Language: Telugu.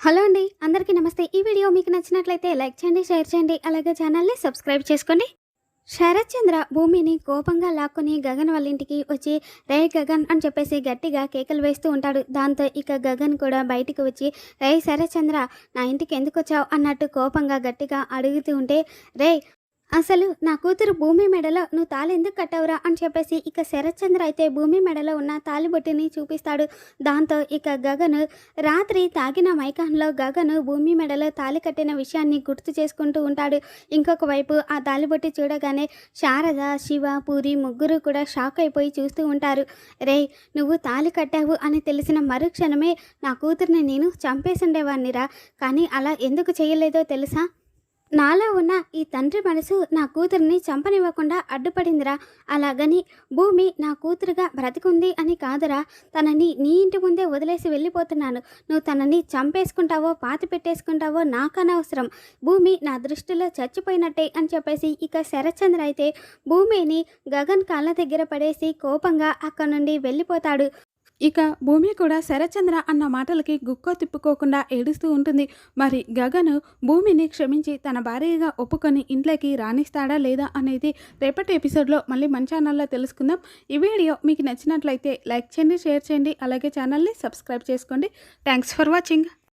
హలో అండి అందరికీ నమస్తే. ఈ వీడియో మీకు నచ్చినట్లయితే లైక్ చేయండి షేర్ చేయండి అలాగే ఛానల్ని సబ్స్క్రైబ్ చేసుకోండి. శరత్ చంద్ర భూమిని కోపంగా లాక్కుని గగన్ వాళ్ళ ఇంటికి వచ్చి రే గగన్ అని చెప్పేసి గట్టిగా కేకలు వేస్తూ ఉంటాడు. దాంతో ఇక గగన్ కూడా బయటికి వచ్చి రే శరత్ చంద్ర నా ఇంటికి ఎందుకు వచ్చావు? అన్నట్టు కోపంగా గట్టిగా అడుగుతూ ఉంటే రే అసలు నా కూతురు భూమి మెడలో నువ్వు తాళి ఎందుకు కట్టావురా అని చెప్పేసి ఇక శరత్చంద్ర అయితే భూమి మెడలో ఉన్న తాలిబొట్టిని చూపిస్తాడు. దాంతో ఇక గగన్ రాత్రి తాగిన మైకాన్లో గగన్ భూమి మెడలో తాలి కట్టిన విషయాన్ని గుర్తు చేసుకుంటూ ఉంటాడు. ఇంకొక వైపు ఆ తాలిబొట్టి చూడగానే శారద శివ పూరి ముగ్గురు కూడా షాక్ అయిపోయి చూస్తూ ఉంటారు. రే నువ్వు తాలి కట్టావు అని తెలిసిన మరుక్షణమే నా కూతుర్ని నేను చంపేసిండేవాణ్ణిరా. కానీ అలా ఎందుకు చేయలేదో తెలుసా? నాలో ఉన్న ఈ తండ్రి మనసు నా కూతురిని చంపనివ్వకుండా అడ్డుపడిందిరా. అలాగని భూమి నా కూతురుగా బ్రతికుంది అని కాదురా. తనని నీ ఇంటి ముందే వదిలేసి వెళ్ళిపోతున్నాను. నువ్వు తనని చంపేసుకుంటావో పాతి పెట్టేసుకుంటావో నాకనవసరం భూమి నా దృష్టిలో చచ్చిపోయినట్టే అని చెప్పేసి ఇక శరత్చంద్ర అయితే భూమిని గగన్ కాళ్ళ దగ్గర పడేసి కోపంగా అక్కడి నుండి వెళ్ళిపోతాడు. ఇక భూమి కూడా శరచంద్ర అన్న మాటలకి గుక్కో తిప్పుకోకుండా ఏడుస్తూ ఉంటుంది. మరి గగను భూమిని క్షమించి తన భార్యగా ఒప్పుకొని ఇంట్లోకి రాణిస్తాడా లేదా అనేది రేపటి ఎపిసోడ్లో మళ్ళీ మన ఛానల్లో తెలుసుకుందాం. ఈ వీడియో మీకు నచ్చినట్లయితే లైక్ చేయండి షేర్ చేయండి అలాగే ఛానల్ని సబ్స్క్రైబ్ చేసుకోండి. Thanks for watching